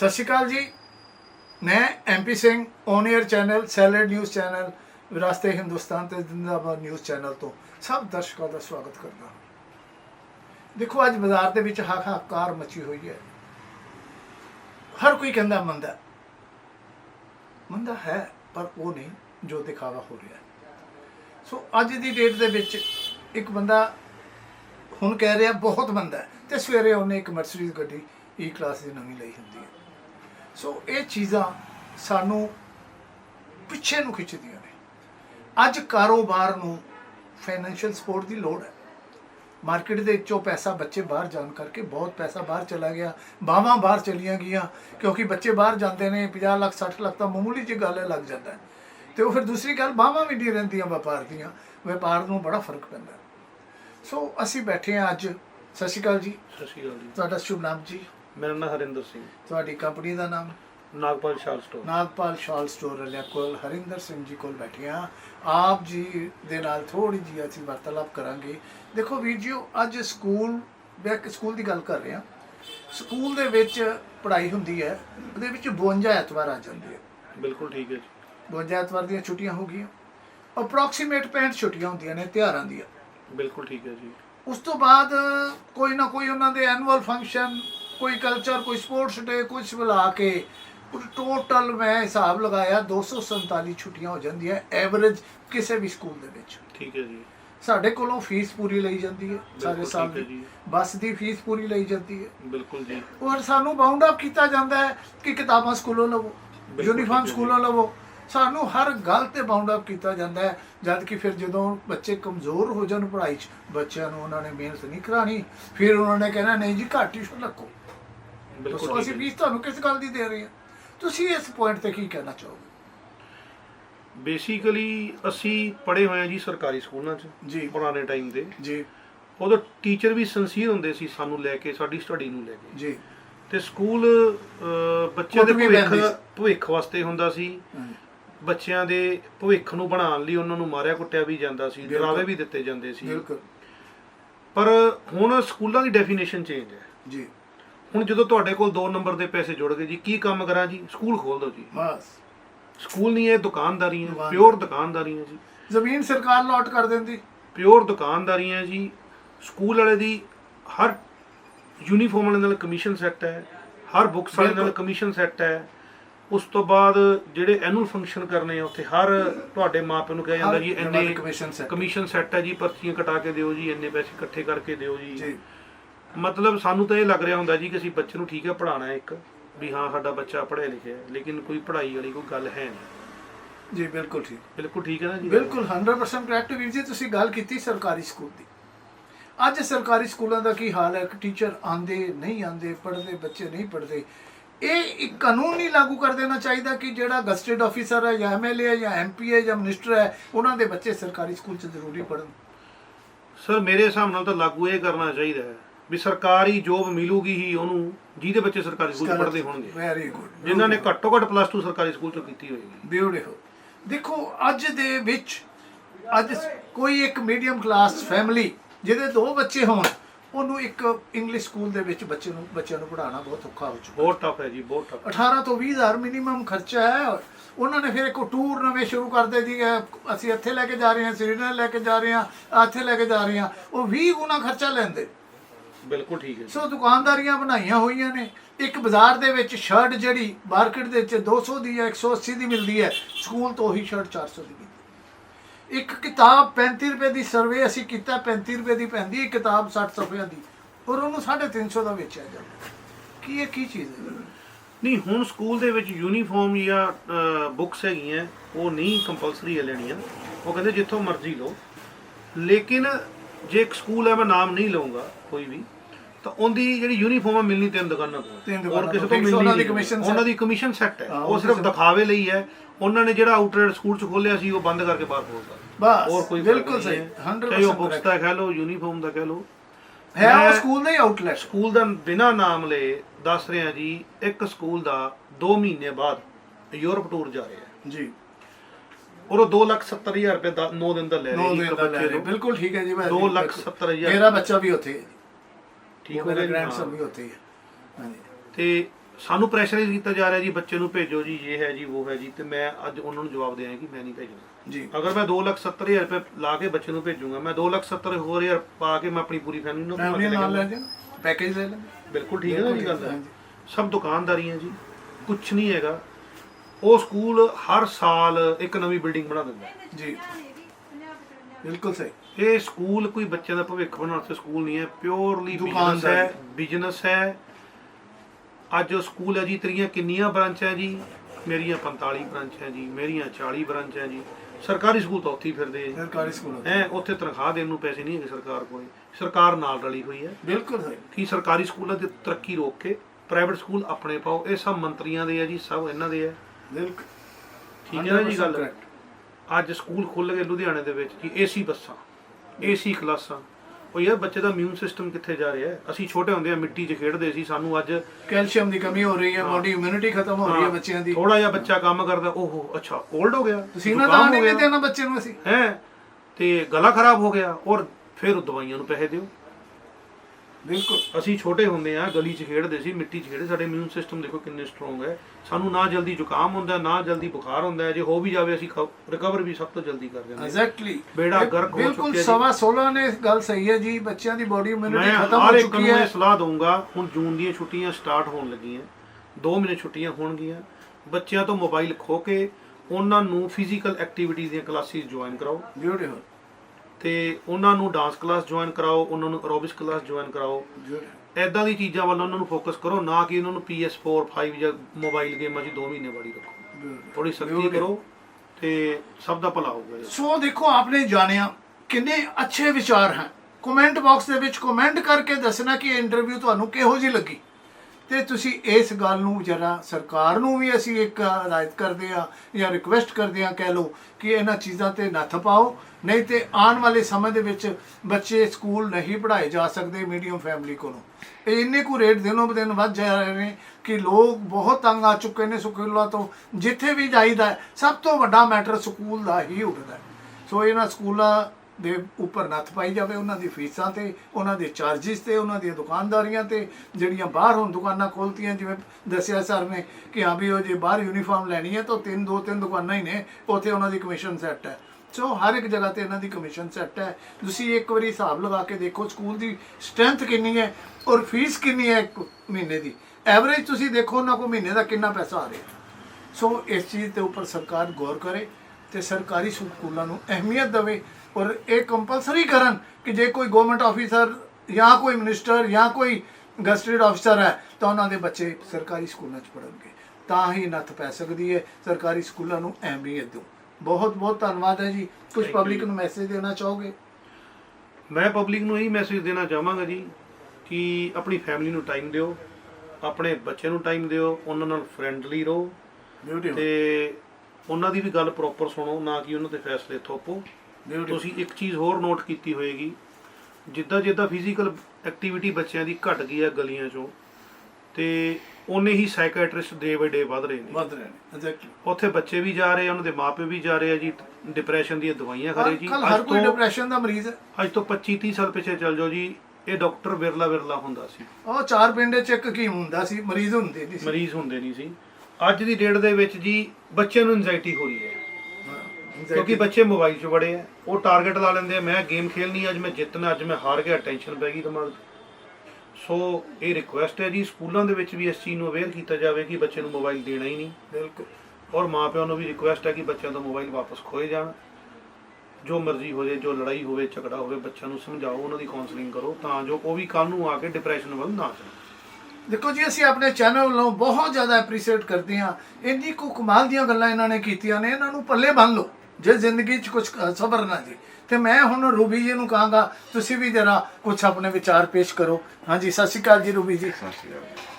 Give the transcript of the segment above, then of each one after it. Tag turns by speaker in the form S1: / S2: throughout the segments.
S1: ਸਤਿ ਸ਼੍ਰੀ ਅਕਾਲ ਜੀ। ਮੈਂ MP Singh on air channel salad news channel ਵਿਰਾਸਤੇ ਹਿੰਦੁਸਤਾਨ ਤੇ ਜ਼ਿੰਦਾਬਾਦ ਨਿਊਜ਼ ਚੈਨਲ ਤੋਂ ਸਭ ਦਰਸ਼ਕਾਂ ਦਾ ਸਵਾਗਤ ਕਰਦਾ ਹਾਂ। ਦੇਖੋ, ਅੱਜ ਬਾਜ਼ਾਰ ਦੇ ਵਿੱਚ ਹਾਹਾਕਾਰ ਮਚੀ ਹੋਈ ਹੈ। ਹਰ ਕੋਈ ਕਹਿੰਦਾ, ਮੰਦਾ। ਮੰਦਾ ਹੈ, ਪਰ ਉਹ ਨਹੀਂ ਜੋ ਦਿਖਾਵਾ ਹੋ ਰਿਹਾ। ਸੋ ਅੱਜ ਦੀ ਡੇਟ ਦੇ ਵਿੱਚ ਇੱਕ ਬੰਦਾ ਹੁਣ ਕਹਿ ਰਿਹਾ, ਬਹੁਤ ਮੰਦਾ ਹੈ। ਤੇ ਸਵੇਰੇ ਉਹਨੇ ਇੱਕ ਮਰਸੀਡੀਜ਼ ਗੱਡੀ ਈ ਕਲਾਸ ਦੀ ਨਵੀਂ ਲਈ ਹੁੰਦੀ ਹੈ। ਸੋ ਇਹ ਚੀਜ਼ਾਂ ਸਾਨੂੰ ਪਿੱਛੇ ਨੂੰ ਖਿੱਚਦੀਆਂ ਨੇ। ਅੱਜ ਕਾਰੋਬਾਰ ਨੂੰ ਫਾਈਨੈਂਸ਼ੀਅਲ ਸਪੋਰਟ ਦੀ ਲੋੜ ਹੈ। ਮਾਰਕੀਟ ਦੇ ਵਿੱਚੋਂ ਪੈਸਾ ਬੱਚੇ ਬਾਹਰ ਜਾਣ ਕਰਕੇ ਬਹੁਤ ਪੈਸਾ ਬਾਹਰ ਚਲਾ ਗਿਆ। ਬਾਹਾਂ ਬਾਹਰ ਚਲੀਆਂ ਗਈਆਂ ਕਿਉਂਕਿ ਬੱਚੇ ਬਾਹਰ ਜਾਂਦੇ ਨੇ 50 ਲੱਖ 60 ਲੱਖ ਤਾਂ ਮਾਮੂਲੀ ਜਿਹੀ ਗੱਲ ਹੈ ਲੱਗ ਜਾਂਦਾ ਹੈ। ਤੇ ਉਹ ਫਿਰ ਦੂਸਰੀ ਗੱਲ ਬਾਹਾਂ ਵੀ ਨਹੀਂ ਰਹਿੰਦੀਆਂ ਵਪਾਰ ਦੀਆਂ। ਵਪਾਰ ਨੂੰ ਬੜਾ ਫ਼ਰਕ ਪੈਂਦਾ। ਸੋ ਅਸੀਂ ਬੈਠੇ ਹਾਂ ਅੱਜ। ਸਤਿ ਸ਼੍ਰੀ ਅਕਾਲ ਜੀ।
S2: ਸਤਿ ਸ਼੍ਰੀ ਅਕਾਲ ਜੀ।
S1: ਤੁਹਾਡਾ ਸ਼ੁਭ ਨਾਮ ਜੀ।
S2: ਮੇਰਾ ਨਾਮ ਹਰਿੰਦਰ ਸਿੰਘ।
S1: ਤੁਹਾਡੀ ਕੰਪਨੀ ਦਾ ਨਾਮ?
S2: ਨਾਗਪਾਲ ਸ਼ਾਲ ਸਟੋਰ
S1: ਨਾਗਪਾਲ ਸ਼ਾਲ ਸਟੋਰ ਵਾਲਿਆਂ ਕੋਲ ਹਰਿੰਦਰ ਸਿੰਘ ਜੀ ਕੋਲ ਬੈਠੇ ਹਾਂ। ਆਪ ਜੀ ਦੇ ਨਾਲ ਥੋੜੀ ਜੀ ਅਸੀਂ ਵਾਰਤਾਲਾਪ ਕਰਾਂਗੇ। ਦੇਖੋ ਵੀਰ ਜੀਓ ਅੱਜ ਸਕੂਲ ਮੈਂ ਇੱਕ ਸਕੂਲ ਦੀ ਗੱਲ ਕਰ ਰਿਹਾ। ਸਕੂਲ ਦੇ ਵਿੱਚ ਪੜ੍ਹਾਈ ਹੁੰਦੀ ਹੈ ਉਹਦੇ ਵਿੱਚ 52 ਐਤਵਾਰ ਆ ਜਾਂਦੇ ਆ।
S2: ਬਿਲਕੁਲ ਠੀਕ ਹੈ ਜੀ।
S1: 52 ਐਤਵਾਰ ਦੀਆਂ ਛੁੱਟੀਆਂ ਹੋ ਗਈਆਂ। ਅਪਰੋਕਸੀਮੇਟ 65 ਛੁੱਟੀਆਂ ਹੁੰਦੀਆਂ ਨੇ ਤਿਉਹਾਰਾਂ ਦੀਆਂ।
S2: ਬਿਲਕੁਲ ਠੀਕ ਹੈ ਜੀ।
S1: ਉਸ ਤੋਂ ਬਾਅਦ ਕੋਈ ਨਾ ਕੋਈ ਉਹਨਾਂ ਦੇ ਐਨੂਅਲ ਫੰਕਸ਼ਨ ਕੋਈ ਕਲਚਰ ਕੋਈ ਸਪੋਰਟਸ ਡੇ ਕੁਝ ਬੁਲਾ ਕੇ ਟੋਟਲ ਮੈਂ ਹਿਸਾਬ ਲਗਾਇਆ 247 ਛੁੱਟੀਆਂ ਹੋ ਜਾਂਦੀਆਂ ਐਵਰੇਜ ਕਿਸੇ ਵੀ ਸਕੂਲ ਦੇ ਵਿੱਚ।
S2: ਠੀਕ ਹੈ ਜੀ।
S1: ਸਾਡੇ ਕੋਲੋਂ ਫੀਸ ਪੂਰੀ ਲਈ ਜਾਂਦੀ ਹੈ ਸਾਰੇ ਸਾਲ ਦੀ। ਬੱਸ ਦੀ ਫੀਸ ਪੂਰੀ ਲਈ ਜਾਂਦੀ ਹੈ।
S2: ਬਿਲਕੁਲ ਜੀ।
S1: ਔਰ ਸਾਨੂੰ ਬਾਉਂਡ ਅਪ ਕੀਤਾ ਜਾਂਦਾ ਹੈ ਕਿ ਕਿਤਾਬਾਂ ਸਕੂਲੋਂ ਲਵੋ ਯੂਨੀਫਾਰਮ ਸਕੂਲੋਂ ਲਵੋ। ਸਾਨੂੰ ਹਰ ਗੱਲ ਤੇ ਬਾਉਂਡ ਅਪ ਕੀਤਾ ਜਾਂਦਾ ਹੈ ਜਦ ਕਿ ਫਿਰ ਜਦੋਂ ਬੱਚੇ ਕਮਜ਼ੋਰ ਹੋ ਜਾਣ ਪੜ੍ਹਾਈ 'ਚ ਬੱਚਿਆਂ ਨੂੰ ਉਹਨਾਂ ਨੇ ਮਿਹਨਤ ਨਹੀਂ ਕਰਾਣੀ ਫਿਰ ਉਹਨਾਂ ਨੇ ਕਹਿਣਾ ਨਹੀਂ ਜੀ ਘੱਟ ਹੀ ਰੱਖੋ।
S2: ਬਿਲਕੁਲ
S1: ਅਸੀਂ ਫੀਸ ਤੁਹਾਨੂੰ ਕਿਸ ਗੱਲ ਦੀ ਦੇ ਰਹੇ ਹਾਂ? ਤੁਸੀਂ ਇਸ ਪੁਆਇੰਟ ਤੇ ਕੀ ਕਹਿਣਾ ਚਾਹੋਗੇ?
S2: ਬੇਸਿਕਲੀ ਅਸੀਂ ਪੜ੍ਹੇ ਹੋਏ ਹਾਂ ਜੀ ਸਰਕਾਰੀ ਸਕੂਲਾਂ 'ਚ
S1: ਜੀ।
S2: ਪੁਰਾਣੇ ਟਾਈਮ ਦੇ।
S1: ਜੀ।
S2: ਉਦੋਂ ਟੀਚਰ ਵੀ ਸੰਸੀਅਰ ਹੁੰਦੇ ਸੀ ਸਾਨੂੰ ਲੈ ਕੇ ਸਾਡੀ ਸਟੱਡੀ ਨੂੰ ਲੈ ਕੇ।
S1: ਜੀ।
S2: ਤੇ ਸਕੂਲ ਬੱਚਿਆਂ ਦੇ ਭਵਿੱਖ। ਭਵਿੱਖ ਵਾਸਤੇ ਹੁੰਦਾ ਸੀ। ਬੱਚਿਆਂ ਦੇ ਭਵਿੱਖ ਨੂੰ ਬਣਾਉਣ ਲਈ ਉਹਨਾਂ ਨੂੰ ਮਾਰਿਆ ਕੁੱਟਿਆ ਵੀ ਜਾਂਦਾ ਸੀ। ਡਰਾਵੇ ਵੀ ਦਿੱਤੇ ਜਾਂਦੇ ਸੀ।
S1: ਬਿਲਕੁਲ।
S2: ਪਰ ਹੁਣ ਸਕੂਲਾਂ ਦੀ ਡੈਫੀਨੇਸ਼ਨ ਚੇਂਜ ਹੈ।
S1: ਜੀ।
S2: ਹੁਣ ਜਦੋਂ ਤੁਹਾਡੇ ਕੋਲ 2 ਨੰਬਰ ਦੇ ਪੈਸੇ ਜੁੜ ਗਏ ਜੀ ਕੀ ਕੰਮ ਕਰਾਂ ਜੀ? ਸਕੂਲ ਖੋਲ ਦਿਓ ਜੀ।
S1: ਬਸ।
S2: ਸਕੂਲ ਨਹੀਂ ਇਹ ਦੁਕਾਨਦਾਰੀਆਂ
S1: ਦੁਕਾਨਦਾਰੀ।
S2: ਪਿਓਰ ਦੁਕਾਨਦਾਰੀਆਂ ਜੀ।
S1: ਜ਼ਮੀਨ ਸਰਕਾਰ ਲੋਟ ਕਰ ਦਿੰਦੀ।
S2: ਪਿਓਰ ਦੁਕਾਨਦਾਰੀਆਂ ਜੀ ਸਕੂਲ ਵਾਲੇ ਦੀ ਹਰ ਯੂਨੀਫਾਰਮ ਵਾਲੇ ਨਾਲ ਕਮਿਸ਼ਨ ਸੈੱਟ ਹੈ ਹਰ ਬੁੱਕਸ ਵਾਲੇ ਨਾਲ
S1: ਬਿਲਕੁਲ।
S2: ਕਮਿਸ਼ਨ ਸੈੱਟ ਹੈ। ਉਸ ਤੋਂ ਬਾਅਦ ਜਿਹੜੇ ਐਨੂਅਲ ਫੰਕਸ਼ਨ ਕਰਨੇ ਆ ਉੱਥੇ ਹਰ ਤੁਹਾਡੇ ਮਾਪੇ ਨੂੰ ਕਿਹਾ ਜਾਂਦਾ ਜੀ ਇੰਨੇ। ਕਮਿਸ਼ਨ ਸੈੱਟ ਹੈ ਜੀ ਪਰਚੀਆਂ ਕਟਾ ਕੇ ਦਿਓ ਜੀ ਇੰਨੇ ਪੈਸੇ ਇਕੱਠੇ ਕਰਕੇ ਦਿਓ ਜੀ।
S1: ਜੀ।
S2: ਮਤਲਬ ਸਾਨੂੰ ਤਾਂ ਇਹ ਲੱਗ ਰਿਹਾ ਹੁੰਦਾ ਜੀ ਕਿ ਅਸੀਂ ਬੱਚੇ ਨੂੰ ਠੀਕ ਹੈ ਪੜਾਉਣਾ ਇੱਕ ਵੀ ਹਾਂ ਸਾਡਾ ਬੱਚਾ ਪੜ੍ਹਿਆ ਲਿਖਿਆ ਹੈ ਲੇਕਿਨ ਕੋਈ ਪੜ੍ਹਾਈ ਵਾਲੀ ਕੋਈ ਗੱਲ ਹੈ ਨਹੀਂ।
S1: ਜੀ ਬਿਲਕੁਲ ਠੀਕ।
S2: ਬਿਲਕੁਲ ਠੀਕ ਹੈ ਨਾ ਜੀ
S1: ਬਿਲਕੁਲ 100% ਕਰੈਕਟ ਵੀਰ ਜੀ ਤੁਸੀਂ ਗੱਲ ਕੀਤੀ ਸਰਕਾਰੀ ਸਕੂਲ ਦੀ। ਅੱਜ ਸਰਕਾਰੀ ਸਕੂਲਾਂ ਦਾ ਕੀ ਹਾਲ ਹੈ? ਕਿ ਟੀਚਰ ਆਂਦੇ ਨਹੀਂ ਆਂਦੇ ਪੜ੍ਹਦੇ ਬੱਚੇ ਨਹੀਂ ਪੜ੍ਹਦੇ। ਇਹ ਇੱਕ ਕਾਨੂੰਨ ਨਹੀਂ ਲਾਗੂ ਕਰ ਦੇਣਾ ਚਾਹੀਦਾ ਕਿ ਜਿਹੜਾ ਗਸਟਡ ਆਫੀਸਰ ਹੈ ਜਾਂ ਐਮਐਲਏ ਹੈ ਜਾਂ ਐਮਪੀ ਹੈ ਜਾਂ ਮਿਨਿਸਟਰ ਹੈ ਉਹਨਾਂ ਦੇ ਬੱਚੇ ਸਰਕਾਰੀ ਸਕੂਲ 'ਚ ਜ਼ਰੂਰੀ ਪੜ੍ਹਨ।
S2: ਸਰ ਮੇਰੇ ਹਿਸਾਬ ਨਾਲ ਤਾਂ ਲਾਗੂ ਇਹ ਕਰਨਾ ਚਾਹੀਦਾ ਹੈ ਵੀ ਸਰਕਾਰੀ ਜੋਬ ਮਿਲੂਗੀ ਹੀ ਉਹਨੂੰ ਜਿਹਦੇ ਬੱਚੇ ਸਰਕਾਰੀ ਸਕੂਲ 'ਚ ਪੜ੍ਹਦੇ ਹੋਣਗੇ।
S1: ਵੈਰੀ ਗੁੱਡ
S2: ਜਿਨ੍ਹਾਂ ਨੇ ਘੱਟੋ ਘੱਟ ਪਲੱਸ 2 ਸਰਕਾਰੀ ਸਕੂਲ 'ਚੋਂ ਕੀਤੀ ਹੋਏਗੀ।
S1: ਬਿਊਟੀਫੁਲ ਦੇਖੋ ਅੱਜ ਦੇ ਵਿੱਚ ਅੱਜ ਕੋਈ ਇੱਕ ਮੀਡੀਅਮ ਕਲਾਸ ਫੈਮਿਲੀ ਜਿਹਦੇ ਦੋ ਬੱਚੇ ਹੋਣ ਉਹਨੂੰ ਇੱਕ ਇੰਗਲਿਸ਼ ਸਕੂਲ ਦੇ ਵਿੱਚ ਬੱਚੇ ਨੂੰ ਬੱਚਿਆਂ ਨੂੰ ਪੜ੍ਹਾਉਣਾ ਬਹੁਤ ਔਖਾ ਹੋ ਚੁੱਕਾ।
S2: ਬਹੁਤ ਟਫ ਹੈ ਜੀ ਬਹੁਤ ਟਫ
S1: 18 ਤੋਂ 20 ਹਜ਼ਾਰ ਮਿਨੀਮਮ ਖਰਚਾ ਹੈ। ਉਹਨਾਂ ਨੇ ਫਿਰ ਇੱਕ ਟੂਰ ਨਵੇਂ ਸ਼ੁਰੂ ਕਰ ਦੇ ਜੀ ਇਹ ਅਸੀਂ ਇੱਥੇ ਲੈ ਕੇ ਜਾ ਰਹੇ ਹਾਂ ਸ੍ਰੀਨਗਰ ਲੈ ਕੇ ਜਾ ਰਹੇ ਹਾਂ ਇੱਥੇ ਲੈ ਕੇ ਜਾ ਰਹੇ ਹਾਂ। ਉਹ 20 ਗੁਣਾ ਖਰਚਾ ਲੈਂਦੇ।
S2: ਬਿਲਕੁਲ ਠੀਕ ਹੈ
S1: ਸੋ ਦੁਕਾਨਦਾਰੀਆਂ ਬਣਾਈਆਂ ਹੋਈਆਂ ਨੇ। ਇੱਕ ਬਾਜ਼ਾਰ ਦੇ ਵਿੱਚ ਸ਼ਰਟ ਜਿਹੜੀ ਮਾਰਕੀਟ ਦੇ ਵਿੱਚ 200 ਦੀ ਜਾਂ 180 ਦੀ ਮਿਲਦੀ ਹੈ। ਸਕੂਲ ਤੋਂ ਉਹੀ ਸ਼ਰਟ 400 ਦੀ ਮਿਲਦੀ ਹੈ। ਇੱਕ ਕਿਤਾਬ 35 ਰੁਪਏ ਦੀ ਸਰਵੇ ਅਸੀਂ ਕੀਤਾ 35 ਰੁਪਏ ਦੀ ਪੈਂਦੀ ਹੈ ਕਿਤਾਬ 60 ਸਫਿਆਂ ਦੀ। ਔਰ ਉਹਨੂੰ 350 ਦਾ ਵੇਚਿਆ ਜਾਂਦਾ। ਕੀ ਇਹ ਕੀ ਚੀਜ਼ ਹੈ?
S2: ਨਹੀਂ ਹੁਣ ਸਕੂਲ ਦੇ ਵਿੱਚ ਯੂਨੀਫਾਰਮ ਜਾਂ ਬੁੱਕਸ ਹੈਗੀਆਂ ਉਹ ਨਹੀਂ ਕੰਪਲਸਰੀ ਹੈ ਲੈਣੀਆਂ। ਉਹ ਕਹਿੰਦੇ ਜਿੱਥੋਂ ਮਰਜ਼ੀ ਲਓ। ਲੇਕਿਨ ਜੇ ਇੱਕ ਸਕੂਲ ਹੈ ਮੈਂ ਨਾਮ ਨਹੀਂ ਲਵਾਂਗਾ ਕੋਈ ਵੀ ਤਾਂ ਉਹਦੀ ਜਿਹੜੀ ਯੂਨੀਫਾਰਮ ਮਿਲਣੀ ਤਿੰਨ ਦੁਕਾਨਾਂ ਤੋਂ ਔਰ ਕਿਸੇ
S1: ਤੋਂ।
S2: ਮਿਲਣੀ
S1: ਉਹਨਾਂ ਦੀ
S2: ਉਹਨਾਂ। ਦੀ ਕਮਿਸ਼ਨ ਸੈੱਟ ਹੈ ਉਹ ਸਿਰਫ ਦਿਖਾਵੇ ਲਈ ਹੈ ਉਹਨਾਂ ਨੇ ਜਿਹੜਾ ਆਊਟਲੈਟ ਸਕੂਲ ਚ ਖੋਲਿਆ ਸੀ ਉਹ ਬੰਦ ਕਰਕੇ ਬਾਹਰ ਖੋਲਤਾ
S1: ਬਸ,
S2: ਹੋਰ ਕੋਈ
S1: ਬਿਲਕੁਲ ਸਹੀ,
S2: ਹੈ।
S1: 100%
S2: ਚਾਹੇ ਉਹ ਬੁੱਕਸ। ਦਾ ਕਹਿ ਲਓ ਯੂਨੀਫਾਰਮ ਦਾ ਕਹਿ ਲਓ
S1: ਹੈ ਉਹ ਸਕੂਲ ਦਾ ਹੀ ਆਊਟਲੈਟ
S2: ਸਕੂਲ ਦਾ ਬਿਨਾ ਨਾਮ ਲਏ ਦੱਸ ਰਿਹਾ ਜੀ ਇੱਕ ਸਕੂਲ ਦਾ 2 ਮਹੀਨੇ ਬਾਅਦ ਯੂਰਪ ਟੂਰ ਜਾ ਰਿਹਾ
S1: ਜੀ
S2: ਔਰ ਉਹ 2 ਲੱਖ 70 ਹਜ਼ਾਰ ਰੁਪਏ ਦਾ 9 ਦਿਨ ਦਾ ਲੈ
S1: ਨੌ
S2: ਰਿਹਾ
S1: ਦਿਨ
S2: ਇੱਕ
S1: ਦਾ ਲੈ
S2: ਬੱਚੇ
S1: ਰਹੇ
S2: ਨੂੰ।
S1: ਬਿਲਕੁਲ ਠੀਕ ਹੈ ਜੀ ਮੈਂ
S2: ਦੋ ਲੱਖ ਸੱਤਰ ਹਜ਼ਾਰ।
S1: ਮੇਰਾ ਬੱਚਾ ਵੀ ਉੱਥੇ ਹੈ
S2: ਠੀਕ ਹੋ
S1: ਮੇਰਾ
S2: ਗਿਆ ਜੀ,
S1: ਗ੍ਰੈਂਡਸਨ
S2: ਹਾਂ।
S1: ਵੀ ਉੱਥੇ ਹੀ ਹੈ। ਹਾਂਜੀ।
S2: ਤੇ ਸਾਨੂੰ ਪ੍ਰੈਸ਼ਰਾਈਜ਼ ਕੀਤਾ ਜਾ ਰਿਹਾ ਜੀ ਬੱਚੇ ਨੂੰ ਭੇਜੋ ਜੀ ਇਹ ਹੈ ਜੀ ਉਹ ਹੈ ਜੀ ਤੇ ਮੈਂ ਅੱਜ ਉਹਨਾਂ ਨੂੰ ਜਵਾਬ ਦਿਆਂ ਕਿ ਮੈਂ ਨਹੀਂ ਭੇਜਣਾ।
S1: ਜੀ।
S2: ਅਗਰ ਮੈਂ 270000 ਰੁਪਏ ਲਾ ਕੇ ਬੱਚੇ ਨੂੰ ਭੇਜੂਗਾ ਮੈਂ 270000 ਹੋਰ ਹਜ਼ਾਰ ਪਾ ਕੇ ਮੈਂ ਆਪਣੀ ਪੂਰੀ ਫੈਮਿਲੀ ਨੂੰ
S1: ਫੈਮਿਲੀ
S2: ਲੈ
S1: ਨਾਲ ਲੈ
S2: ਜਾਊਂਗਾ।
S1: ਜਾਣਾ ਪੈਕੇਜ ਲੈ ਲੈਂਦੇ
S2: ਬਿਲਕੁਲ ਠੀਕ ਹੈ ਨਾ ਜੀ ਗੱਲ
S1: ਹਾਂਜੀ।
S2: ਸਭ ਦੁਕਾਨਦਾਰੀਆਂ ਜੀ ਕੁਝ ਨਹੀਂ ਹੈਗਾ। ਉਹ ਸਕੂਲ ਹਰ ਸਾਲ ਇੱਕ ਨਵੀਂ ਬਿਲਡਿੰਗ ਬਣਾ ਦਿੰਦਾ ਹੈ।
S1: ਜੀ। ਬਿਲਕੁਲ ਸਹੀ।
S2: ਇਹ ਸਕੂਲ ਕੋਈ ਬੱਚਿਆਂ ਦਾ ਭਵਿੱਖ ਬਣਾਉਣ ਵਾਸਤੇ ਸਕੂਲ ਨਹੀਂ ਹੈ। ਪਿਓਰਲੀ ਬਿਜ਼ਨਸ
S1: ਦੁਕਾਨਦਾਰੀ।
S2: ਹੈ ਬਿਜ਼ਨਸ ਹੈ। ਅੱਜ ਉਹ ਸਕੂਲ ਹੈ ਜੀ ਤੇਰੀਆਂ ਕਿੰਨੀਆਂ ਬ੍ਰਾਂਚਾਂ ਜੀ? ਮੇਰੀਆਂ 45 ਬ੍ਰਾਂਚਾਂ ਜੀ ਮੇਰੀਆਂ 40 ਬ੍ਰਾਂਚਾਂ ਜੀ। ਸਰਕਾਰੀ ਸਕੂਲ ਤਾਂ ਉੱਥੇ ਹੀ ਫਿਰਦੇ ਆ।
S1: ਸਰਕਾਰੀ ਸਕੂਲ
S2: ਐ ਉੱਥੇ ਤਨਖਾਹ ਦੇਣ ਨੂੰ ਪੈਸੇ ਨਹੀਂ ਹੈਗੇ ਸਰਕਾਰ ਕੋਲ। ਸਰਕਾਰ ਨਾਲ ਰਲੀ ਹੋਈ ਹੈ।
S1: ਬਿਲਕੁਲ ਸਹੀ।
S2: ਕਿ ਸਰਕਾਰੀ ਸਕੂਲਾਂ ਦੀ ਤਰੱਕੀ ਰੋਕ ਕੇ ਪ੍ਰਾਈਵੇਟ ਸਕੂਲ ਆਪਣੇ ਪਾਓ। ਇਹ ਸਭ ਮੰਤਰੀਆਂ ਦੇ ਆ ਜੀ ਸਭ ਇਹਨਾਂ ਦੇ ਆ।
S1: ਬਿਲਕੁਲ
S2: ਠੀਕ ਹੈ ਨਾ ਜੀ
S1: 100%
S2: ਗੱਲ। ਅੱਜ ਸਕੂਲ ਖੁੱਲ ਗਏ ਲੁਧਿਆਣੇ ਦੇ ਵਿੱਚ ਕਿ ਏਸੀ ਬੱਸਾਂ ਏਸੀ ਕਲਾਸਾਂ। ਉਹ ਯਾਰ ਬੱਚੇ ਦਾ ਇਮਿਊਨ ਸਿਸਟਮ ਕਿੱਥੇ ਜਾ ਰਿਹਾ ਹੈ? ਅਸੀਂ ਛੋਟੇ ਹੁੰਦੇ ਆ ਮਿੱਟੀ 'ਚ ਖੇਡਦੇ ਸੀ ਸਾਨੂੰ ਅੱਜ
S1: ਕੈਲਸ਼ੀਅਮ ਦੀ ਕਮੀ ਹੋ ਰਹੀ ਹੈ ਬੋਡੀ ਇਮਿਊਨਿਟੀ ਖਤਮ ਹੋ ਰਹੀ ਹੈ ਬੱਚਿਆਂ ਦੀ।
S2: ਥੋੜਾ ਜਿਹਾ ਬੱਚਾ ਕੰਮ ਕਰਦਾ ਓਹੋ ਅੱਛਾ ਕੋਲਡ ਹੋ ਗਿਆ।
S1: ਪਸੀਨਾ ਤਾਂ ਨਹੀਂ। ਦੇਣਾ ਬੱਚੇ ਨੂੰ ਅਸੀਂ।
S2: ਹੈ? ਤੇ ਗਲਾ ਖਰਾਬ ਹੋ ਗਿਆ ਔਰ ਫਿਰ ਉਹ ਦਵਾਈਆਂ ਨੂੰ ਪੈਸੇ ਦਿਓ।
S1: ਬਿਲਕੁਲ।
S2: ਅਸੀਂ ਛੋਟੇ ਹੁੰਦੇ ਆ ਗਲੀ 'ਚ ਖੇਡਦੇ ਸੀ ਮਿੱਟੀ 'ਚ ਖੇਡਦੇ ਸਾਡੇ ਇਮਿਊਨ ਸਿਸਟਮ ਦੇਖੋ ਕਿੰਨੇ ਸਟਰੋਂਗ ਹੈ। ਸਾਨੂੰ ਨਾ ਜਲਦੀ ਜ਼ੁਕਾਮ ਹੁੰਦਾ ਨਾ ਜਲਦੀ ਬੁਖਾਰ ਹੁੰਦਾ। ਜੇ ਹੋ ਵੀ ਜਾਵੇ ਅਸੀਂ ਰਿਕਵਰ ਵੀ ਸਭ ਤੋਂ ਜਲਦੀ ਕਰ ਜਾਂਦੇ ਹਾਂ।
S1: ਐਗਜ਼ੈਕਟਲੀ
S2: ਬੇੜਾ ਗਰਕ ਹੋ
S1: ਬਿਲਕੁਲ
S2: ਚੁੱਕਿਆ ਜੀ।
S1: ਸਵਾ 16 ਨੇ ਗੱਲ ਸਹੀ ਹੈ ਜੀ ਬੱਚਿਆਂ ਦੀ ਬੋਡੀ ਇਮਿਊਨਿਟੀ
S2: ਮੈਂ
S1: ਖਤਮ ਹੋ
S2: ਇੱਕ
S1: ਚੁੱਕੀ ਹੈ।
S2: ਸਲਾਹ ਦਊਂਗਾ ਹੁਣ ਜੂਨ ਦੀਆਂ ਛੁੱਟੀਆਂ ਸਟਾਰਟ ਹੋਣ ਲੱਗੀਆਂ 2 ਮਹੀਨੇ ਛੁੱਟੀਆਂ ਹੋਣਗੀਆਂ। ਬੱਚਿਆਂ ਤੋਂ ਮੋਬਾਈਲ ਖੋ ਕੇ ਉਹਨਾਂ ਨੂੰ ਫਿਜ਼ੀਕਲ ਐਕਟੀਵਿਟੀਜ਼ ਦੀਆਂ ਕਲਾਸਿਸ ਜੁਆਇਨ ਕਰਾਓ।
S1: ਬਿਊਟੀਫੁਲ
S2: ਤੇ ਉਹਨਾਂ ਨੂੰ ਡਾਂਸ ਕਲਾਸ ਜੁਆਇਨ ਕਰਾਓ ਉਹਨਾਂ ਨੂੰ ਐਰੋਬਿਕਸ ਕਲਾਸ ਜੁਆਇਨ ਕਰਾਓ। ਐਦਾਂ ਦੀ ਚੀਜ਼ਾਂ ਵੱਲ ਉਹਨਾਂ ਨੂੰ ਫੋਕਸ ਕਰੋ ਨਾ ਕਿ ਉਹਨਾਂ ਨੂੰ PS4 5 ਜਾਂ ਮੋਬਾਈਲ ਗੇਮਾਂ 'ਚ 2 ਮਹੀਨੇ ਵਾੜੀ ਰੱਖੋ। ਥੋੜੀ ਸਖਤੀ ਕਰੋ ਤੇ ਸਭ ਦਾ ਭਲਾ ਹੋਊਗਾ।
S1: ਸੋ ਦੇਖੋ ਆਪਨੇ ਜਾਣਿਆ ਕਿੰਨੇ ਅੱਛੇ ਵਿਚਾਰ ਹਨ। ਕਮੈਂਟ ਬਾਕਸ ਦੇ ਵਿੱਚ ਕਮੈਂਟ ਕਰਕੇ ਦੱਸਣਾ ਕਿ ਇਹ ਇੰਟਰਵਿਊ ਤੁਹਾਨੂੰ ਕਿਹੋ ਜਿਹੀ ਲੱਗੀ। ਤੇ ਤੁਸੀਂ ਇਸ ਗੱਲ ਨੂੰ ਜਰਾ ਸਰਕਾਰ ਨੂੰ ਵੀ ਅਸੀਂ ਇੱਕ ਹਦਾਇਤ ਕਰਦੇ ਆ ਜਾਂ ਰਿਕੁਐਸਟ ਕਰਦੇ ਆ ਕਹਿ ਲਓ ਕਿ ਇਹਨਾਂ ਚੀਜ਼ਾਂ ਤੇ ਨੱਥ ਪਾਓ, ਨਹੀਂ ਤੇ ਆਉਣ ਵਾਲੇ ਸਮੇਂ ਦੇ ਵਿੱਚ ਬੱਚੇ ਸਕੂਲ ਨਹੀਂ ਪੜ੍ਹਾਏ ਜਾ ਸਕਦੇ ਮੀਡੀਅਮ ਫੈਮਿਲੀ ਕੋਲੋਂ। ਇਹ ਇੰਨੇ ਕੁ ਰੇਟ ਦਿਨੋਂ ਦਿਨ ਵੱਧ ਜਾ ਰਹੇ ਨੇ ਕਿ ਲੋਕ ਬਹੁਤ ਤੰਗ ਆ ਚੁੱਕੇ ਨੇ ਸਕੂਲਾਂ ਤੋਂ। ਜਿੱਥੇ ਵੀ ਜਾਈਦਾ, ਸਭ ਤੋਂ ਵੱਡਾ ਮੈਟਰ ਸਕੂਲ ਦਾ ਹੀ ਉੱਠਦਾ। ਸੋ ਇਹਨਾਂ ਸਕੂਲਾਂ ਦੇ ਉੱਪਰ ਨੱਥ ਪਾਈ ਜਾਵੇ ਉਹਨਾਂ ਦੀ ਫੀਸਾਂ ਤੇ, ਉਹਨਾਂ ਦੇ ਚਾਰजेस ਤੇ, ਉਹਨਾਂ ਦੀਆਂ ਦੁਕਾਨਦਾਰੀਆਂ ਤੇ, ਜਿਹੜੀਆਂ ਬਾਹਰ ਹੁਣ ਦੁਕਾਨਾਂ ਖੋਲਤੀਆਂ ਜਿਵੇਂ ਦੱਸਿਆ ਸਰ ਨੇ ਕਿ ਹਾਂ ਵੀ ਉਹ ਜੇ ਬਾਹਰ ਯੂਨੀਫਾਰਮ ਲੈਣੀ ਹੈ ਤਾਂ ਤਿੰਨ, ਦੋ, ਤਿੰਨ ਦੁਕਾਨਾਂ ਹੀ ਨੇ, ਉੱਥੇ ਉਹਨਾਂ ਦੀ ਕਮਿਸ਼ਨ ਸੈੱਟ ਹੈ। ਸੋ ਹਰ ਇੱਕ ਜਗ੍ਹਾ ਤੇ ਇਹਨਾਂ ਦੀ ਕਮਿਸ਼ਨ ਸੈੱਟ ਹੈ। ਤੁਸੀਂ ਇੱਕ ਵਾਰੀ ਹਿਸਾਬ ਲਗਾ ਕੇ ਦੇਖੋ ਸਕੂਲ ਦੀ ਸਟਰੈਂਥ ਕਿੰਨੀ ਹੈ ਔਰ ਫੀਸ ਕਿੰਨੀ ਹੈ ਇੱਕ ਮਹੀਨੇ ਦੀ। ਐਵਰੇਜ ਤੁਸੀਂ ਦੇਖੋ ਉਹਨਾਂ ਕੋ ਮਹੀਨੇ ਦਾ ਕਿੰਨਾ ਪੈਸਾ ਆ ਰਿਹਾ। ਸੋ ਇਸ ਚੀਜ਼ ਦੇ ਉੱਪਰ ਸਰਕਾਰ ਗੌਰ ਕਰੇ ਤੇ ਸਰਕਾਰੀ ਸਕੂਲਾਂ ਨੂੰ ਅਹਿਮੀਅਤ ਦੇਵੇ ਔਰ ਇਹ ਕੰਪਲਸਰੀ ਕਰਨ ਕਿ ਜੇ ਕੋਈ ਗਵਰਨਮੈਂਟ ਆਫੀਸਰ ਜਾਂ ਕੋਈ ਮਿਨਿਸਟਰ ਜਾਂ ਕੋਈ ਗਸਟਡ ਆਫੀਸਰ ਹੈ ਤਾਂ ਉਹਨਾਂ ਦੇ ਬੱਚੇ ਸਰਕਾਰੀ ਸਕੂਲਾਂ 'ਚ ਪੜ੍ਹਨਗੇ। ਤਾਂ ਹੀ ਨੱਥ ਪੈ ਸਕਦੀ ਹੈ। ਸਰਕਾਰੀ ਸਕੂਲਾਂ ਨੂੰ ਅਹਿਮੀਅਤ ਦਿਓ। ਬਹੁਤ ਬਹੁਤ ਧੰਨਵਾਦ ਹੈ ਜੀ। ਕੁਝ ਪਬਲਿਕ। ਨੂੰ ਮੈਸੇਜ ਦੇਣਾ ਚਾਹੋਗੇ?
S2: ਮੈਂ ਪਬਲਿਕ ਨੂੰ ਇਹੀ ਮੈਸੇਜ ਦੇਣਾ ਚਾਹਾਂਗਾ ਜੀ ਕਿ ਆਪਣੀ ਫੈਮਿਲੀ ਨੂੰ ਟਾਈਮ ਦਿਓ ਆਪਣੇ ਬੱਚੇ ਨੂੰ ਟਾਈਮ ਦਿਓ ਉਹਨਾਂ ਨਾਲ ਫਰੈਂਡਲੀ ਰਹੋ ਤੇ ਉਹਨਾਂ ਦੀ ਵੀ ਗੱਲ ਪ੍ਰੋਪਰ ਸੁਣੋ ਨਾ ਕਿ ਉਹਨਾਂ ਤੇ ਫੈਸਲੇ ਥੋਪੋ। ਤੁਸੀਂ ਇੱਕ ਚੀਜ਼ ਹੋਰ ਨੋਟ ਕੀਤੀ ਹੋਏਗੀ ਜਿੱਦਾਂ ਜਿੱਦਾਂ ਫਿਜ਼ੀਕਲ ਐਕਟੀਵਿਟੀ ਬੱਚਿਆਂ ਦੀ ਘਟ ਗਈ ਹੈ ਗਲੀਆਂ 'ਚੋਂ ਤੇ ਉਨੇ ਹੀ ਸਾਈਕੈਟ੍ਰਿਸਟ ਡੇ ਬਾਏ ਡੇ ਵਧ ਰਹੇ ਨੇ।
S1: ਵੱਧ ਰਹੇ ਨੇ ਐਗਜ਼ੈਕਟਲੀ
S2: ਉੱਥੇ ਬੱਚੇ ਵੀ ਜਾ ਰਹੇ ਆ ਉਹਨਾਂ ਦੇ ਮਾਪੇ ਵੀ ਜਾ ਰਹੇ ਆ ਜੀ ਡਿਪਰੈਸ਼ਨ ਦੀਆਂ ਦਵਾਈਆਂ ਖਾ ਰਹੇ ਜੀ।
S1: ਕੱਲ ਹਰ ਕੋਈ ਡਿਪਰੈਸ਼ਨ ਦਾ ਮਰੀਜ਼ ਹੈ।
S2: ਅੱਜ ਤੋਂ 25 30 ਸਾਲ ਪਿੱਛੇ ਚੱਲ ਜਾਓ ਜੀ ਇਹ ਡਾਕਟਰ ਵਿਰਲਾ ਵਿਰਲਾ ਹੁੰਦਾ ਸੀ।
S1: ਉਹ ਚਾਰ ਪਿੰਡੇ ਚ ਇੱਕ ਕੀ ਹੁੰਦਾ ਸੀ ਮਰੀਜ਼ ਹੁੰਦੇ ਨਹੀਂ ਸੀ।
S2: ਮਰੀਜ਼ ਹੁੰਦੇ ਨਹੀਂ ਸੀ। ਅੱਜ ਦੀ ਡੇਟ ਦੇ ਵਿੱਚ ਜੀ ਬੱਚਿਆਂ ਨੂੰ ਐਂਜ਼ਾਈਟੀ ਹੋ ਰਹੀ ਹੈ। ਕਿਉਂਕਿ ਬੱਚੇ ਮੋਬਾਈਲ 'ਚ ਬੜੇ ਆ। ਉਹ ਟਾਰਗੇਟ ਲਾ ਲੈਂਦੇ ਆ ਮੈਂ ਗੇਮ ਖੇਲਣੀ ਅੱਜ ਮੈਂ ਜਿੱਤਣਾ ਅੱਜ ਮੈਂ ਹਾਰ ਗਿਆ ਟੈਨਸ਼ਨ ਪੈ ਗਈ ਦਿਮਾਗ ਸੋ ਇਹ ਰਿਕੁਐਸਟ ਹੈ ਜੀ ਸਕੂਲਾਂ ਦੇ ਵਿੱਚ ਵੀ ਇਸ ਚੀਜ਼ ਨੂੰ ਅਵੇਅਰ ਕੀਤਾ ਜਾਵੇ ਕਿ ਬੱਚੇ ਨੂੰ ਮੋਬਾਈਲ ਦੇਣਾ ਹੀ ਨਹੀਂ।
S1: ਬਿਲਕੁਲ।
S2: ਔਰ ਮਾਪਿਆਂ ਨੂੰ ਵੀ ਰਿਕੁਐਸਟ ਹੈ ਕਿ ਬੱਚਿਆਂ ਦਾ ਮੋਬਾਈਲ ਵਾਪਸ ਖੋਏ ਜਾਣ। ਜੋ ਮਰਜ਼ੀ ਹੋ ਜਾਏ ਜੋ ਲੜਾਈ ਹੋਵੇ ਝਗੜਾ ਹੋਵੇ ਬੱਚਿਆਂ ਨੂੰ ਸਮਝਾਓ ਉਹਨਾਂ ਦੀ ਕਾਉਂਸਲਿੰਗ ਕਰੋ ਤਾਂ ਜੋ ਉਹ ਵੀ ਕੱਲ ਨੂੰ ਆ ਕੇ ਡਿਪਰੈਸ਼ਨ ਵੱਲ ਨਾ ਜਾਣ।
S1: ਦੇਖੋ ਜੀ ਅਸੀਂ ਆਪਣੇ ਚੈਨਲ ਵੱਲੋਂ ਬਹੁਤ ਜ਼ਿਆਦਾ ਐਪਰੀਸ਼ੀਏਟ ਕਰਦੇ ਹਾਂ। ਇੰਨੀ ਕੋ ਕਮਾਲ ਦੀਆਂ ਗੱਲਾਂ ਇਹਨਾਂ ਨੇ ਕੀਤੀਆਂ ਨੇ ਇਹਨਾਂ ਨੂੰ ਪੱਲੇ ਬੰਨ ਲਓ। ਜੇ ਜ਼ਿੰਦਗੀ 'ਚ ਕੁਝ ਸਬਰ ਨਾ ਜੀ। ਤੇ ਮੈਂ ਹੁਣ ਰੂਬੀ ਜੀ ਨੂੰ ਕਹਾਂਗਾ ਤੁਸੀਂ ਵੀ ਜਰਾ ਕੁਝ ਆਪਣੇ ਵਿਚਾਰ ਪੇਸ਼ ਕਰੋ। ਹਾਂਜੀ ਸਤਿ ਸ਼੍ਰੀ ਅਕਾਲ ਜੀ ਰੂਬੀ ਜੀ।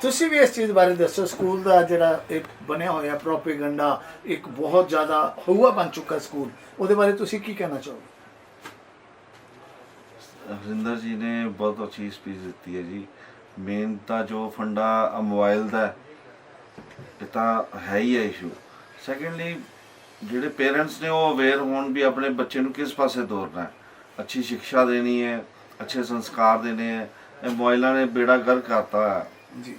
S1: ਤੁਸੀਂ ਵੀ ਇਸ ਚੀਜ਼ ਬਾਰੇ ਦੱਸੋ ਸਕੂਲ ਦਾ ਜਿਹੜਾ ਇੱਕ ਬਣਿਆ ਹੋਇਆ ਪ੍ਰੋਪੇਗੈਂਡਾ ਇੱਕ ਬਹੁਤ ਜ਼ਿਆਦਾ ਹਊਆ ਬਣ ਚੁੱਕਾ ਸਕੂਲ। ਉਹਦੇ ਬਾਰੇ ਤੁਸੀਂ ਕੀ ਕਹਿਣਾ ਚਾਹੋਗੇ?
S3: ਹਰਿੰਦਰ ਜੀ ਨੇ ਬਹੁਤ ਅੱਛੀ ਸਪੀਚ ਦਿੱਤੀ ਹੈ ਜੀ। ਮੇਨ ਤਾਂ ਜੋ ਫੰਡਾ ਮੋਬਾਈਲ ਦਾ ਇਹ ਤਾਂ ਹੈ ਹੀ ਹੈ ਇਸ਼ੂ ਸੈਕੰਡਲੀ ਜਿਹੜੇ ਪੇਰੈਂਟਸ ਨੇ ਉਹ ਅਵੇਅਰ ਹੋਣ ਵੀ ਆਪਣੇ ਬੱਚੇ ਨੂੰ ਕਿਸ ਪਾਸੇ ਤੋਰਨਾ ਹੈ। ਅੱਛੀ ਸਿੱਖਿਆ ਦੇਣੀ ਹੈ ਅੱਛੇ ਸੰਸਕਾਰ ਦੇਣੇ ਹੈ ਇਹ ਮੋਬਾਈਲਾਂ ਨੇ ਬੇੜਾ ਗਰ ਕਰਤਾ ਹੈ।
S1: ਜੀ।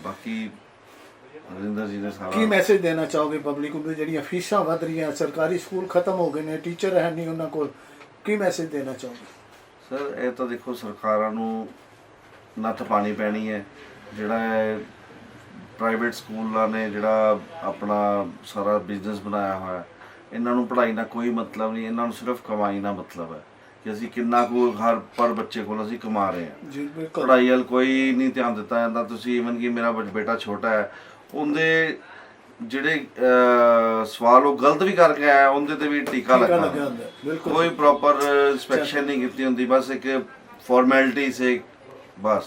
S3: ਬਾਕੀ ਹਰਿੰਦਰ ਜੀ ਨੇ
S1: ਕੀ
S3: ਸਾਰਾ
S1: ਮੈਸੇਜ ਦੇਣਾ ਚਾਹੋਗੇ ਪਬਲਿਕ ਨੂੰ? ਜਿਹੜੀਆਂ ਫੀਸਾਂ ਵਧ ਰਹੀਆਂ ਸਰਕਾਰੀ ਸਕੂਲ ਖਤਮ ਹੋ ਗਏ ਨੇ ਟੀਚਰ ਹੈ ਨਹੀਂ ਉਹਨਾਂ ਕੋਲ ਕੀ ਮੈਸੇਜ ਦੇਣਾ ਚਾਹੋਗੇ?
S3: ਸਰ ਇਹ ਤਾਂ ਦੇਖੋ ਸਰਕਾਰਾਂ ਨੂੰ ਨੱਥ ਪਾਣੀ ਪੈਣੀ ਹੈ। ਜਿਹੜਾ ਪ੍ਰਾਈਵੇਟ ਸਕੂਲਾਂ ਨੇ ਜਿਹੜਾ ਆਪਣਾ ਸਾਰਾ ਬਿਜ਼ਨਸ ਬਣਾਇਆ ਹੋਇਆ ਇਹਨਾਂ ਨੂੰ ਪੜ੍ਹਾਈ ਨਾਲ ਕੋਈ ਮਤਲਬ ਨਹੀਂ ਇਹਨਾਂ ਨੂੰ ਸਿਰਫ ਕਮਾਈ ਨਾਲ ਮਤਲਬ ਹੈ ਕਿ ਅਸੀਂ ਕਿੰਨਾ ਕੁ ਹਰ ਪਰ ਬੱਚੇ ਕੋਲ ਅਸੀਂ ਕਮਾ ਰਹੇ ਹਾਂ।
S1: ਜੀ ਬਿਲਕੁਲ।
S3: ਪੜ੍ਹਾਈ ਵੱਲ ਕੋਈ ਨਹੀਂ ਧਿਆਨ ਦਿੱਤਾ ਜਾਂਦਾ। ਤੁਸੀਂ ਇਵਨ ਕਿ ਮੇਰਾ ਬੱਚ- ਬੇਟਾ ਛੋਟਾ ਹੈ ਉਹਦੇ ਜਿਹੜੇ ਸਵਾਲ ਉਹ ਗਲਤ ਵੀ ਕਰਕੇ ਆਇਆ ਉਹਦੇ ਤੇ ਵੀ ਟੀਕਾ ਲੱਗਾ। ਕੋਈ ਪ੍ਰੋਪਰ ਇਨਸਪੈਕਸ਼ਨ ਨਹੀਂ ਕੀਤੀ ਹੁੰਦੀ ਬਸ ਇੱਕ ਫਾਰਮੈਲਿਟੀ ਸੇ ਬਸ।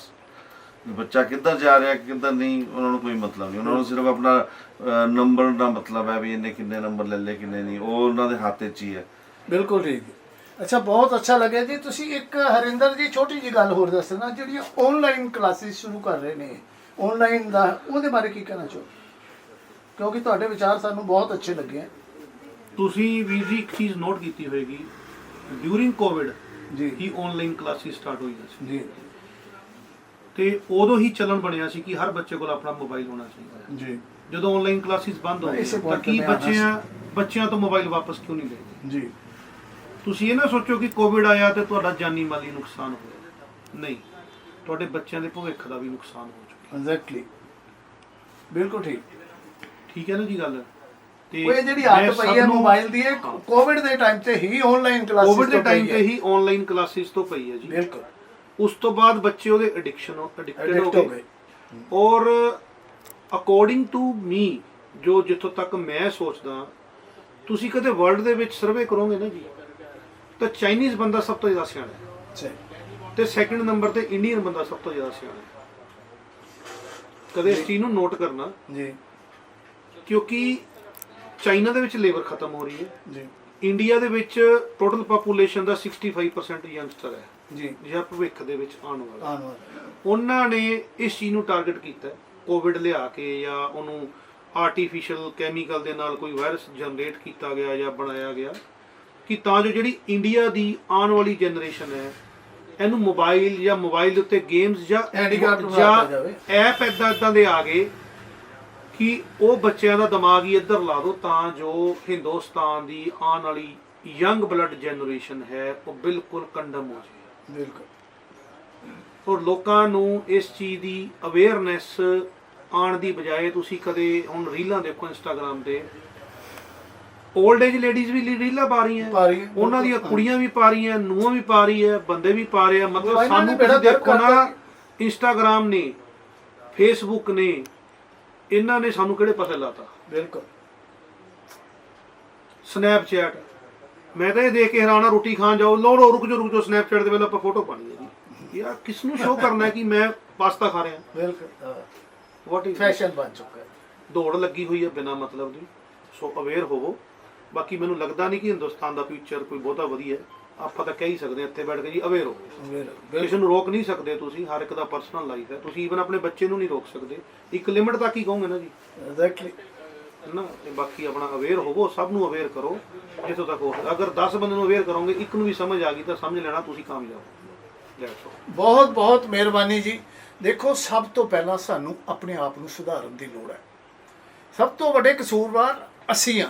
S3: ਬੱਚਾ ਕਿੱਧਰ ਜਾ ਰਿਹਾ ਕਿੱਧਰ ਨਹੀਂ ਉਹਨਾਂ ਨੂੰ ਕੋਈ ਮਤਲਬ ਨਹੀਂ। ਉਹਨਾਂ ਨੂੰ ਸਿਰਫ ਆਪਣਾ ਨੰਬਰ ਦਾ ਮਤਲਬ ਹੈ ਵੀ ਇਹਨੇ ਕਿੰਨੇ ਨੰਬਰ ਲੈ ਲਏ ਕਿੰਨੇ ਨਹੀਂ। ਉਹ ਉਹਨਾਂ ਦੇ ਹੱਥ 'ਚ ਹੀ ਹੈ।
S1: ਬਿਲਕੁਲ ਠੀਕ। ਹੈ। ਅੱਛਾ ਬਹੁਤ ਅੱਛਾ ਲੱਗਿਆ ਜੀ। ਤੁਸੀਂ ਇੱਕ ਹਰਿੰਦਰ ਜੀ ਛੋਟੀ ਜੀ ਗੱਲ ਹੋਰ ਦੱਸਣਾ ਜਿਹੜੀਆਂ ਆਨਲਾਈਨ ਕਲਾਸਿਸ ਸ਼ੁਰੂ ਕਰ ਰਹੇ ਨੇ। ਆਨਲਾਈਨ ਦਾ ਉਹਦੇ ਬਾਰੇ ਕੀ ਕਹਿਣਾ ਚਾਹੋ ਕਿਉਂਕਿ ਤੁਹਾਡੇ ਵਿਚਾਰ ਸਾਨੂੰ ਬਹੁਤ ਅੱਛੇ ਲੱਗੇ ਹੈ।
S2: ਤੁਸੀਂ ਵੀਰ ਜੀ ਇੱਕ ਚੀਜ਼ ਨੋਟ ਕੀਤੀ ਹੋਏਗੀ। ਡਿਊਰਿੰਗ ਕੋਵਿਡ
S1: ਜੀ।
S2: ਹੀ ਆਨਲਾਈਨ ਕਲਾਸਿਸ ਸਟਾਰਟ ਹੋਈਆਂ ਸੀ।
S1: ਜੀ।
S2: ਤੇ ਉਦੋਂ ਹੀ ਚੱਲਣ ਬਣਿਆ ਸੀ ਕਿ ਹਰ ਬੱਚੇ ਕੋਲ ਆਪਣਾ ਮੋਬਾਈਲ ਹੋਣਾ ਚਾਹੀਦਾ ਹੈ।
S1: ਜੀ।
S2: ਜਦੋਂ ਆਨਲਾਈਨ ਕਲਾਸਿਸ ਬੰਦ ਹੋ ਗਈਆਂ ਤਾਂ ਕੀ ਬੱਚਿਆਂ ਬੱਚਿਆਂ ਤੋਂ ਮੋਬਾਈਲ ਵਾਪਸ ਕਿਉਂ ਨਹੀਂ ਲਏ
S1: ਜੀ।
S2: ਤੁਸੀਂ ਇਹ ਨਾ ਸੋਚੋ ਕਿ ਕੋਵਿਡ ਆਇਆ ਤੇ ਤੁਹਾਡਾ ਜਾਨੀ ਮਾਲੀ ਨੁਕਸਾਨ ਹੋਇਆ ਨਹੀਂ ਤੁਹਾਡੇ ਬੱਚਿਆਂ ਦੇ ਭਵਿੱਖ ਦਾ ਵੀ ਨੁਕਸਾਨ ਹੋ ਚੁੱਕਿਆ
S1: ਐਗਜ਼ੈਕਟਲੀ ਬਿਲਕੁਲ ਠੀਕ।
S2: ਠੀਕ ਹੈ ਨਾ ਜੀ ਗੱਲ? ਤੇ
S1: ਉਹ ਇਹ ਜਿਹੜੀ ਆਦਤ ਪਈ ਹੈ ਮੋਬਾਈਲ ਦੀ ਇਹ ਕੋਵਿਡ ਦੇ ਟਾਈਮ ਤੇ ਹੀ ਆਨਲਾਈਨ ਕਲਾਸਿਸ
S2: ਕੋਵਿਡ ਦੇ ਟਾਈਮ ਤੇ ਹੀ। ਆਨਲਾਈਨ ਕਲਾਸਿਸ ਤੋਂ ਪਈ ਹੈ ਜੀ।
S1: ਬਿਲਕੁਲ।
S2: ਉਸ ਤੋਂ ਬਾਅਦ ਬੱਚੇ ਉਹਦੇ ਐਡਿਕਸ਼ਨ ਐਡਿਕਟਡ
S1: ਐਡਿਕਟ
S2: ਹੋ ਗਏ। ਔਰ ਅਕੋਰਡਿੰਗ ਟੂ ਮੀ ਜੋ ਜਿੱਥੋਂ ਤੱਕ ਮੈਂ ਸੋਚਦਾ ਤੁਸੀਂ ਕਦੇ ਵਰਲਡ ਦੇ ਵਿੱਚ ਸਰਵੇ ਕਰੋਗੇ ਨਾ ਜੀ ਤਾਂ ਚਾਈਨੀਜ਼ ਬੰਦਾ ਸਭ ਤੋਂ ਜ਼ਿਆਦਾ ਸਿਆਣਾ ਹੈ। ਤੇ ਸੈਕੰਡ ਨੰਬਰ ਤੇ ਇੰਡੀਅਨ ਬੰਦਾ ਸਭ ਤੋਂ ਜ਼ਿਆਦਾ ਸਿਆਣਾ ਹੈ। ਕਦੇ ਇਸ ਚੀਜ਼ ਨੂੰ ਨੋਟ ਕਰਨਾ।
S1: ਜੀ।
S2: ਕਿਉਂਕਿ ਚਾਈਨਾ ਦੇ ਵਿੱਚ ਲੇਬਰ ਖਤਮ ਹੋ ਰਹੀ ਹੈ।
S1: ਜੀ।
S2: ਇੰਡੀਆ ਦੇ ਵਿੱਚ ਟੋਟਲ ਪਾਪੂਲੇਸ਼ਨ ਦਾ 65% ਯੰਗਸਟਰ ਹੈ।
S1: ਜੀ।
S2: ਜਿਹੜਾ ਭਵਿੱਖ ਦੇ ਵਿੱਚ ਆਉਣ ਵਾਲਾ।
S1: ਆਉਣ ਵਾਲਾ।
S2: ਉਹਨਾਂ ਨੇ ਇਸ ਚੀਜ਼ ਨੂੰ ਟਾਰਗੇਟ ਕੀਤਾ ਕੋਵਿਡ ਲਿਆ ਕੇ ਜਾਂ ਉਹਨੂੰ ਆਰਟੀਫੀਸ਼ੀਅਲ ਕੈਮੀਕਲ ਦੇ ਨਾਲ ਕੋਈ ਵਾਇਰਸ ਜਨਰੇਟ ਕੀਤਾ ਗਿਆ ਜਾਂ ਬਣਾਇਆ ਗਿਆ ਕਿ ਤਾਂ ਜੋ ਜਿਹੜੀ ਇੰਡੀਆ ਦੀ ਆਉਣ ਵਾਲੀ ਜਨਰੇਸ਼ਨ ਹੈ ਇਹਨੂੰ ਮੋਬਾਈਲ ਜਾਂ ਮੋਬਾਈਲ ਦੇ ਉੱਤੇ ਗੇਮਸ ਜਾਂ
S1: Handicap ਬਣਾ
S2: ਜਾਂ
S1: ਦਿੱਤਾ ਜਾਵੇ।
S2: ਐਪ ਇਦਾਂ ਇਦਾਂ ਦੇ ਆ ਗਏ ਕਿ ਉਹ ਬੱਚਿਆਂ ਦਾ ਦਿਮਾਗ ਹੀ ਇੱਧਰ ਲਾ ਦਿਓ ਤਾਂ ਜੋ ਹਿੰਦੁਸਤਾਨ ਦੀ ਆਉਣ ਵਾਲੀ ਯੰਗ ਬਲੱਡ ਜਨਰੇਸ਼ਨ ਹੈ ਉਹ ਬਿਲਕੁਲ ਕੰਡਮ ਹੋ ਜਾਏ।
S1: ਬਿਲਕੁਲ।
S2: ਔਰ ਲੋਕਾਂ ਨੂੰ ਇਸ ਚੀਜ਼ ਦੀ ਅਵੇਅਰਨੈਸ ਆਉਣ ਦੀ ਬਜਾਏ ਤੁਸੀਂ ਕਦੇ ਹੁਣ ਰੀਲਾਂ ਦੇਖੋ ਇੰਸਟਾਗ੍ਰam ਤੇ। 올ਡ ਏਜ ਲੇਡੀਜ਼ ਵੀ ਰੀਲਾਂ ਪਾ ਰਹੀਆਂ।
S1: ਪਾ ਰਹੀਆਂ,
S2: ਉਹਨਾਂ ਦੀਆਂ। ਕੁੜੀਆਂ ਵੀ ਪਾ ਰਹੀਆਂ ਨੂੰਹਾਂ ਵੀ ਪਾ ਰਹੀ ਹੈ ਬੰਦੇ ਵੀ ਪਾ ਰਹੇ ਆ। ਮਤਲਬ ਸਾਨੂੰ ਤੁਸੀਂ ਦੇਖੋ ਨਾ ਇੰਸਟਾਗ੍ਰam ਨੇ ਫੇਸਬੁੱਕ ਨੇ ਇਹਨਾਂ ਨੇ ਸਾਨੂੰ ਕਿਹੜੇ ਪਾਸੇ ਲਾਤਾ?
S1: ਬਿਲਕੁਲ।
S2: ਸਨੈਪਚੈਟ ਮੈਂ ਤਾਂ ਇਹ ਦੇਖ ਕੇ ਹੈਰਾਨ ਆ ਰੋਟੀ ਖਾਣ ਜਾਓ ਲੋ ਲੋ ਰੁਕ ਜਾਓ ਰੁਕ ਜਾਓ ਸਨੈਪਚੈਟ ਦੇ ਵੇਲੇ ਆਪਾਂ ਫੋਟੋ ਪਾਣੀ ਹੈ ਜੀ। ਯਾਰ ਕਿਸ ਨੂੰ ਸ਼ੋਅ ਕਰਨਾ ਹੈ ਕਿ ਮੈਂ ਪਾਸਤਾ ਖਾ ਰਿਹਾ?
S1: ਬਿਲਕੁਲ
S2: ਵਾਟ ਇਜ਼
S1: ਫੈਸ਼ਨ ਬਣ ਚੁੱਕਾ ਹੈ।
S2: ਦੌੜ ਲੱਗੀ ਹੋਈ ਹੈ ਬਿਨਾ ਮਤਲਬ ਦੀ। ਸੋ ਅਵੇਅਰ ਹੋਵੋ। ਬਾਕੀ ਮੈਨੂੰ ਲੱਗਦਾ ਨਹੀਂ ਕਿ ਹਿੰਦੁਸਤਾਨ ਦਾ ਫਿਊਚਰ ਕੋਈ ਬਹੁਤਾ ਵਧੀਆ ਹੈ। ਆਪਾਂ ਤਾਂ ਕਹਿ ਹੀ ਸਕਦੇ ਹਾਂ ਇੱਥੇ ਬੈਠ ਕੇ ਜੀ ਅਵੇਅਰ ਹੋਵੋ।
S1: ਬਿਲਕੁਲ
S2: ਕਿਸੇ ਨੂੰ ਰੋਕ ਨਹੀਂ ਸਕਦੇ ਤੁਸੀਂ ਹਰ ਇੱਕ ਦਾ ਪਰਸਨਲ ਲਾਈਫ ਹੈ। ਤੁਸੀਂ ਈਵਨ ਆਪਣੇ ਬੱਚੇ ਨੂੰ ਨਹੀਂ ਰੋਕ ਸਕਦੇ। ਇੱਕ ਲਿਮਿਟ ਤੱਕ ਹੀ ਕਹੋਗੇ ਨਾ ਜੀ।
S1: ਐਗਜ਼ੈਕਟਲੀ
S2: ਨਾ, ਤੇ ਬਾਕੀ ਆਪਣਾ ਅਵੇਅਰ ਹੋਵੋ, ਸਭ ਨੂੰ ਅਵੇਅਰ ਕਰੋ, ਜਿੱਥੋਂ ਤੱਕ ਹੋ ਸਕਦਾ। ਅਗਰ 10 ਬੰਦੇ ਨੂੰ ਅਵੇਅਰ ਕਰੋਗੇ, ਇੱਕ ਨੂੰ ਵੀ ਸਮਝ ਆ ਗਈ, ਤਾਂ ਸਮਝ ਲੈਣਾ ਤੁਸੀਂ ਕਾਮਯਾਬ
S1: ਬਹੁਤ ਬਹੁਤ ਮਿਹਰਬਾਨੀ ਜੀ। ਦੇਖੋ, ਸਭ ਤੋਂ ਪਹਿਲਾਂ ਸਾਨੂੰ ਆਪਣੇ ਆਪ ਨੂੰ ਸੁਧਾਰਨ ਦੀ ਲੋੜ ਹੈ। ਸਭ ਤੋਂ ਵੱਡੇ ਕਸੂਰਵਾਰ ਅਸੀਂ ਆ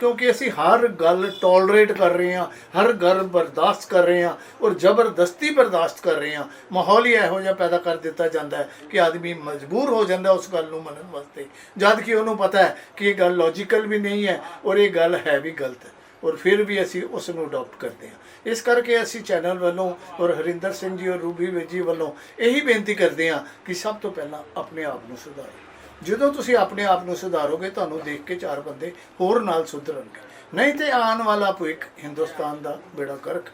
S1: ਕਿਉਂਕਿ ਅਸੀਂ ਹਰ ਗੱਲ ਟੋਲਰੇਟ ਕਰ ਰਹੇ ਹਾਂ, ਹਰ ਗੱਲ ਬਰਦਾਸ਼ਤ ਕਰ ਰਹੇ ਹਾਂ ਔਰ ਜ਼ਬਰਦਸਤੀ ਬਰਦਾਸ਼ਤ ਕਰ ਰਹੇ ਹਾਂ। ਮਾਹੌਲ ਹੀ ਇਹੋ ਜਿਹਾ ਪੈਦਾ ਕਰ ਦਿੱਤਾ ਜਾਂਦਾ ਹੈ ਕਿ ਆਦਮੀ ਮਜਬੂਰ ਹੋ ਜਾਂਦਾ ਉਸ ਗੱਲ ਨੂੰ ਮੰਨਣ ਵਾਸਤੇ। ਜਦ ਕਿ ਉਹਨੂੰ ਪਤਾ ਹੈ ਕਿ ਇਹ ਗੱਲ ਲੌਜੀਕਲ ਵੀ ਨਹੀਂ ਹੈ ਔਰ ਇਹ ਗੱਲ ਹੈ ਵੀ ਗਲਤ ਹੈ ਔਰ ਫਿਰ ਵੀ ਅਸੀਂ ਉਸ ਨੂੰ ਅਡਾਪਟ ਕਰਦੇ ਹਾਂ। ਇਸ ਕਰਕੇ ਅਸੀਂ ਚੈਨਲ ਵੱਲੋਂ ਔਰ ਹਰਿੰਦਰ ਸਿੰਘ ਜੀ ਔਰ ਰੂਬੀ ਵੀਰ ਜੀ ਵੱਲੋਂ ਇਹੀ ਬੇਨਤੀ ਕਰਦੇ ਹਾਂ ਕਿ ਸਭ ਤੋਂ ਪਹਿਲਾਂ ਆਪਣੇ ਆਪ ਨੂੰ ਸੁਧਾਰੋ। ਜਦੋਂ ਤੁਸੀਂ ਆਪਣੇ ਆਪ ਨੂੰ ਸੁਧਾਰੋਗੇ, ਤੁਹਾਨੂੰ ਦੇਖ ਕੇ ਚਾਰ ਬੰਦੇ ਹੋਰ ਨਾਲ ਸੁਧਰਨਗੇ। ਨਹੀਂ ਤੇ ਆਉਣ ਵਾਲਾ ਭਵਿੱਖ ਹਿੰਦੁਸਤਾਨ ਦਾ ਬੇੜਾ ਕਰਕ।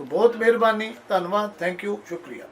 S1: ਬਹੁਤ ਮਿਹਰਬਾਨੀ, ਧੰਨਵਾਦ ਥੈਂਕ ਯੂ ਸ਼ੁਕਰੀਆ।